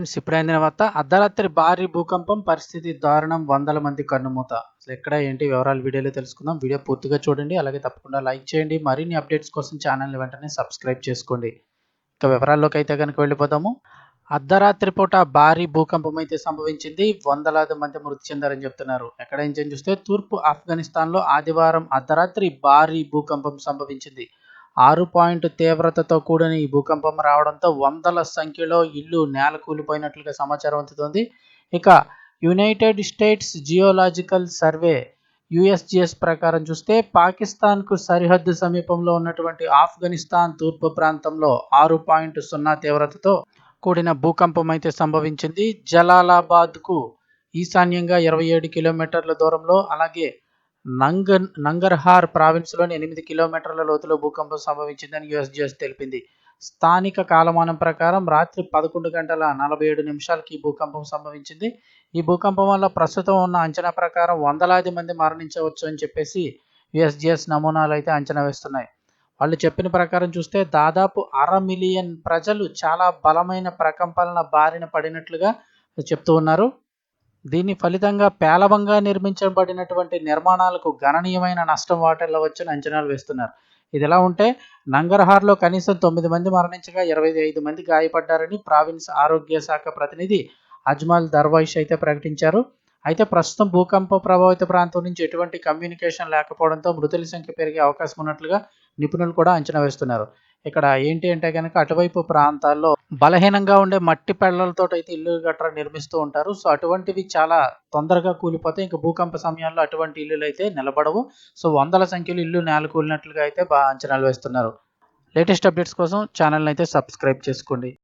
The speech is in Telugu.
ఫ్రెండ్స్ తర్వాత అర్ధరాత్రి భారీ భూకంపం పరిస్థితి దారుణం వందల మంది కన్నుమూత. అసలు ఎక్కడ ఏంటి వివరాలు వీడియోలో తెలుసుకుందాం. వీడియో పూర్తిగా చూడండి అలాగే తప్పకుండా లైక్ చేయండి. మరిన్ని అప్డేట్స్ కోసం ఛానల్ని వెంటనే సబ్స్క్రైబ్ చేసుకోండి. ఇక వివరాల్లోకి అయితే కనుక వెళ్ళిపోదాము. అర్ధరాత్రి పూట భారీ భూకంపం అయితే సంభవించింది. వందలాది మంది మృతి చెందారని చెప్తున్నారు. ఎక్కడ ఏం చూస్తే తూర్పు ఆఫ్ఘనిస్తాన్లో ఆదివారం అర్ధరాత్రి భారీ భూకంపం సంభవించింది. ఆరు పాయింట్ తీవ్రతతో కూడిన ఈ భూకంపం రావడంతో వందల సంఖ్యలో ఇల్లు నేల కూలిపోయినట్లుగా సమాచారం అందుతోంది. ఇక United States Geological Survey USGS ప్రకారం చూస్తే పాకిస్తాన్కు సరిహద్దు సమీపంలో ఉన్నటువంటి ఆఫ్ఘనిస్తాన్ తూర్పు ప్రాంతంలో ఆరు పాయింట్ సున్నా తీవ్రతతో కూడిన భూకంపం అయితే సంభవించింది. జలాలాబాద్కు ఈశాన్యంగా ఇరవై ఏడు కిలోమీటర్ల దూరంలో అలాగే నంగన్ నంగర్హార్ ప్రావిన్స్లోని ఎనిమిది కిలోమీటర్ల లోతులో భూకంపం సంభవించిందని యుఎస్జిఎస్ తెలిపింది. స్థానిక కాలమానం ప్రకారం రాత్రి పదకొండు గంటల నలభై ఏడు నిమిషాలకి ఈ భూకంపం సంభవించింది. ఈ భూకంపం వల్ల ప్రస్తుతం ఉన్న అంచనా ప్రకారం వందలాది మంది మరణించవచ్చు అని చెప్పేసి యుఎస్జిఎస్ నమూనాలు అయితే అంచనా వేస్తున్నాయి. వాళ్ళు చెప్పిన ప్రకారం చూస్తే దాదాపు అర మిలియన్ ప్రజలు చాలా బలమైన ప్రకంపనల బారిన పడినట్లుగా చెప్తూ ఉన్నారు. దీని ఫలితంగా పేలవంగా నిర్మించబడినటువంటి నిర్మాణాలకు గణనీయమైన నష్టం వాటిల్లవచ్చని అంచనాలు వేస్తున్నారు. ఇది ఎలా ఉంటే నంగర్హార్లో కనీసం తొమ్మిది మంది మరణించగా ఇరవై ఐదు మంది గాయపడ్డారని ప్రావిన్స్ ఆరోగ్య శాఖ ప్రతినిధి అజ్మల్ దర్వాయిష్ అయితే ప్రకటించారు. అయితే ప్రస్తుతం భూకంప ప్రభావిత ప్రాంతం నుంచి ఎటువంటి కమ్యూనికేషన్ లేకపోవడంతో మృతుల సంఖ్య పెరిగే అవకాశం ఉన్నట్లుగా నిపుణులు కూడా అంచనా వేస్తున్నారు. ఇక్కడ ఏంటి అంటే కనుక అటువైపు ప్రాంతాల్లో బలహీనంగా ఉండే మట్టి పెళ్ళలతో అయితే ఇల్లు గట్రా నిర్మిస్తూ ఉంటారు. సో అటువంటివి చాలా తొందరగా కూలిపోతాయి. ఇంకా భూకంప సమయాల్లో అటువంటి ఇల్లులు అయితే నిలబడవు. సో వందల సంఖ్యలో ఇల్లు నేల కూలినట్లుగా అయితే బాగా అంచనాలు వేస్తున్నారు. లేటెస్ట్ అప్డేట్స్ కోసం ఛానల్ని అయితే సబ్స్క్రైబ్ చేసుకోండి.